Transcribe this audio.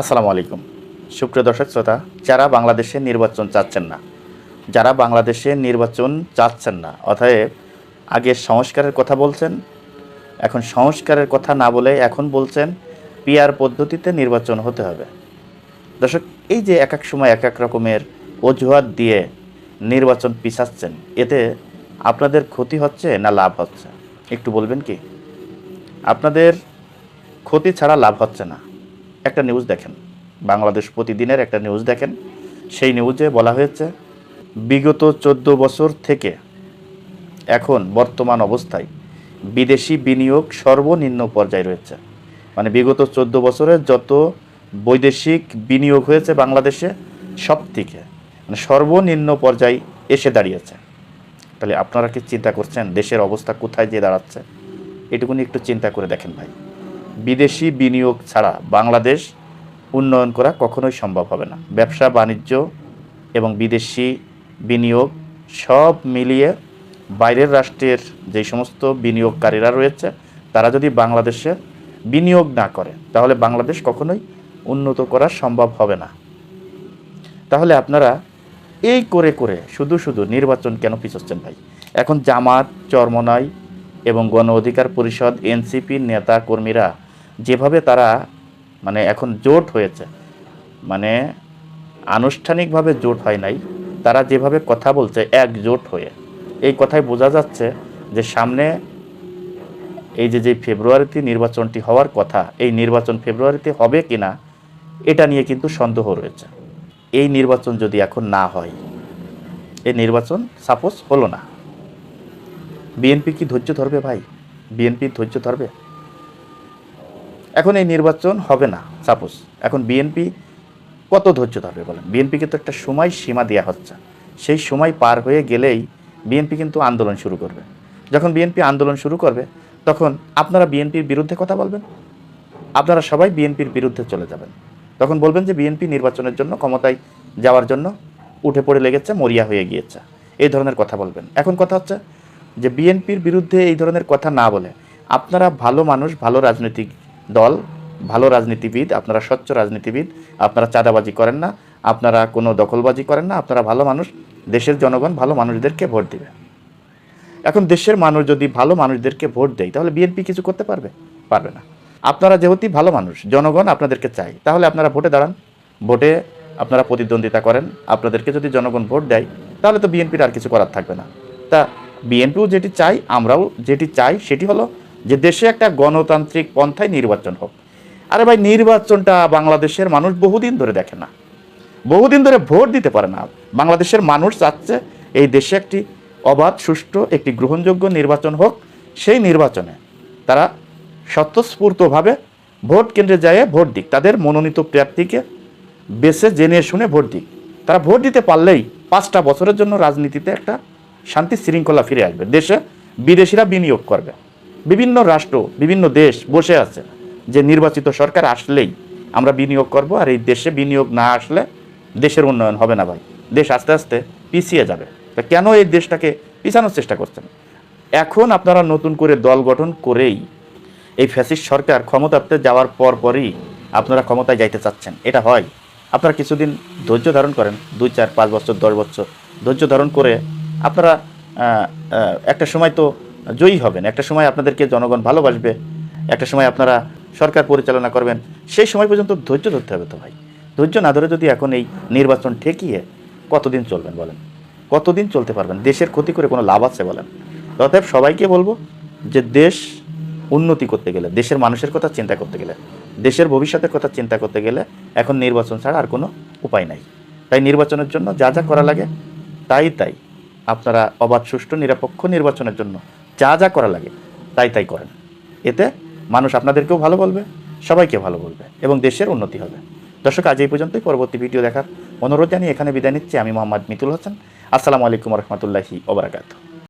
আসসালামু আলাইকুম। সুপ্রিয় দর্শক শ্রোতা, যারা বাংলাদেশে নির্বাচন চাচ্ছেন না, যারা বাংলাদেশে নির্বাচন চাচ্ছেন না, অতএব আগে সংস্কারের কথা বলছেন, এখন সংস্কারের কথা না বলে এখন বলছেন পিয়ার পদ্ধতিতে নির্বাচন হতে হবে। দর্শক, এই যে এক এক সময় এক এক রকমের অজুহাত দিয়ে নির্বাচন পিছাচ্ছেন, এতে আপনাদের ক্ষতি হচ্ছে না লাভ হচ্ছে? একটু বলবেন কি? আপনাদের ক্ষতি ছাড়া লাভ হচ্ছে না। একটা নিউজ দেখেন। বাংলাদেশ প্রতিদিনের একটা নিউজ দেখেন। সেই নিউজে বলা হয়েছে, বিগত চোদ্দ বছর থেকে এখন বর্তমান অবস্থায় বিদেশি বিনিয়োগ সর্বনিম্ন পর্যায়ে রয়েছে। মানে বিগত চোদ্দ বছরে যত বৈদেশিক বিনিয়োগ হয়েছে বাংলাদেশে সব থেকে মানে সর্বনিম্ন পর্যায়ে এসে দাঁড়িয়েছে। তাহলে আপনারা কি চিন্তা করছেন, দেশের অবস্থা কোথায় যেয়ে দাঁড়াচ্ছে? এটুকুনি একটু চিন্তা করে দেখেন ভাই। বিদেশি বিনিয়োগ ছাড়া বাংলাদেশ উন্নয়ন করা কখনোই সম্ভব হবে না। ব্যবসা, বাণিজ্য এবং বিদেশি বিনিয়োগ সব মিলিয়ে বাইরের রাষ্ট্রের যে সমস্ত বিনিয়োগকারীরা রয়েছে, তারা যদি বাংলাদেশে বিনিয়োগ না করে, তাহলে বাংলাদেশ কখনোই উন্নত করা সম্ভব হবে না। তাহলে আপনারা এই করে করে শুধু শুধু নির্বাচন কেন পিছোচ্ছেন ভাই? এখন জামাত, চরমনাই এবং গণ অধিকার পরিষদ এনসিপির নেতা কর্মীরা যেভাবে তারা মানে এখন জোট হয়েছে মানে আনুষ্ঠানিকভাবে জোট হয় নাই, তারা যেভাবে কথা বলছে একজোট হয়ে। এই কথায় বোঝা যাচ্ছে যে সামনে এই যে যে ফেব্রুয়ারিতে নির্বাচনটি হওয়ার কথা, এই নির্বাচন ফেব্রুয়ারিতে হবে কিনা এটা নিয়ে কিন্তু সন্দেহ রয়েছে। এই নির্বাচন যদি এখন না হয়, এই নির্বাচন সাপোজ হলো না। বিএনপি কি ধৈর্য ধরবে ভাই? বিএনপি ধৈর্য ধরবে? এখন এই নির্বাচন হবে না সাপোজ এখন বিএনপি কত ধৈর্য ধরবে বলেন? বিএনপিকে তো একটা সময় সীমা দেওয়া হচ্ছে। সেই সময় পার হয়ে গেলেই বিএনপি কিন্তু আন্দোলন শুরু করবে। যখন বিএনপি আন্দোলন শুরু করবে, তখন আপনারা বিএনপির বিরুদ্ধে কথা বলবেন? আপনারা সবাই বিএনপির বিরুদ্ধে চলে যাবেন। তখন বলবেন যে বিএনপি নির্বাচনের জন্য, ক্ষমতায় যাওয়ার জন্য উঠে পড়ে লেগেছে, মরিয়া হয়ে গিয়েছে। এই ধরনের কথা বলবেন। এখন কথা হচ্ছে যে বিএনপির বিরুদ্ধে এই ধরনের কথা না বলে আপনারা ভালো মানুষ, ভালো রাজনৈতিক দল, ভালো রাজনীতিবিদ, আপনারা স্বচ্ছ রাজনীতিবিদ, আপনারা চাঁদাবাজি করেন না, আপনারা কোনো দখলবাজি করেন না, আপনারা ভালো মানুষ, দেশের জনগণ ভালো মানুষদেরকে ভোট দেবে। এখন দেশের মানুষ যদি ভালো মানুষদেরকে ভোট দেয়, তাহলে বিএনপি কিছু করতে পারবে? পারবে না। আপনারা যেহেতু ভালো মানুষ, জনগণ আপনাদেরকে চাই তাহলে আপনারা ভোটে দাঁড়ান। ভোটে আপনারা প্রতিদ্বন্দ্বিতা করেন, আপনাদেরকে যদি জনগণ ভোট দেয়, তাহলে তো বিএনপির আর কিছু করার থাকবে না। তা বিএনপিও যেটি চাই আমরাও যেটি চাই, সেটি হলো যে দেশে একটা গণতান্ত্রিক পন্থায় নির্বাচন হোক। আরে ভাই, নির্বাচনটা বাংলাদেশের মানুষ বহুদিন ধরে দেখে না। বহুদিন ধরে ভোট দিতে পারে না। বাংলাদেশের মানুষ চাচ্ছে এই দেশে একটি অবাধ, সুষ্ঠু, একটি গ্রহণযোগ্য নির্বাচন হোক। সেই নির্বাচনে তারা স্বতঃস্ফূর্তভাবে ভোট কেন্দ্রে যায় ভোট দিক। তাদের মনোনীত প্রার্থীকে বেছে জেনে শুনে ভোট দিক। তারা ভোট দিতে পারলেই পাঁচটা বছরের জন্য রাজনীতিতে একটা শান্তি শৃঙ্খলা ফিরে আসবে। দেশে বিদেশিরা বিনিয়োগ করবে। বিভিন্ন রাষ্ট্র, বিভিন্ন দেশ বসে আছে যে নির্বাচিত সরকার আসলেই আমরা বিনিয়োগ করব আর এই দেশে বিনিয়োগ না আসলে দেশের উন্নয়ন হবে না ভাই। দেশ আস্তে আস্তে পিছিয়ে যাবে। তা কেন এই দেশটাকে পিছানোর চেষ্টা করছেন? এখন আপনারা নতুন করে দল গঠন করেই এই ফ্যাসিস্ট সরকার ক্ষমতাতে যাওয়ার পর পরই আপনারা ক্ষমতায় যাইতে চাচ্ছেন। এটা হয়। আপনারা কিছুদিন ধৈর্য ধারণ করেন, দুই, চার, পাঁচ বছর, দশ বছর ধৈর্য ধারণ করে আপনারা একটা সময় তো জয়ী হবেন। একটা সময় আপনাদেরকে জনগণ ভালোবাসবে, একটা সময় আপনারা সরকার পরিচালনা করবেন। সেই সময় পর্যন্ত ধৈর্য ধরতে হবে তো ভাই। ধৈর্য না ধরে যদি এখন এই নির্বাচন ঠেকিয়ে কতদিন চলবেন বলেন? কতদিন চলতে পারবেন? দেশের ক্ষতি করে কোনো লাভ আছে বলেন? অতএব সবাইকে বলব যে দেশ উন্নতি করতে গেলে, দেশের মানুষের কথা চিন্তা করতে গেলে, দেশের ভবিষ্যতের কথা চিন্তা করতে গেলে এখন নির্বাচন ছাড়া আর কোনো উপায় নাই। তাই নির্বাচনের জন্য যা যা করা লাগে, তাই তাই আপনারা অবাধ, সুষ্ঠু, নিরপেক্ষ নির্বাচনের জন্য যা যা করা লাগে, তাই তাই করেন। এতে মানুষ আপনাদেরকেও ভালো বলবে সবাইকে ভালো বলবে এবং দেশের উন্নতি হবে। দর্শক, আজ এই পর্যন্তই। পরবর্তী ভিডিও দেখার অনুরোধ জানিয়ে এখানে বিদায় নিচ্ছি। আমি মোহাম্মদ মিতুল হোসেন। আসসালামু আলাইকুম রহমতুল্লাহি ওবরাকাতু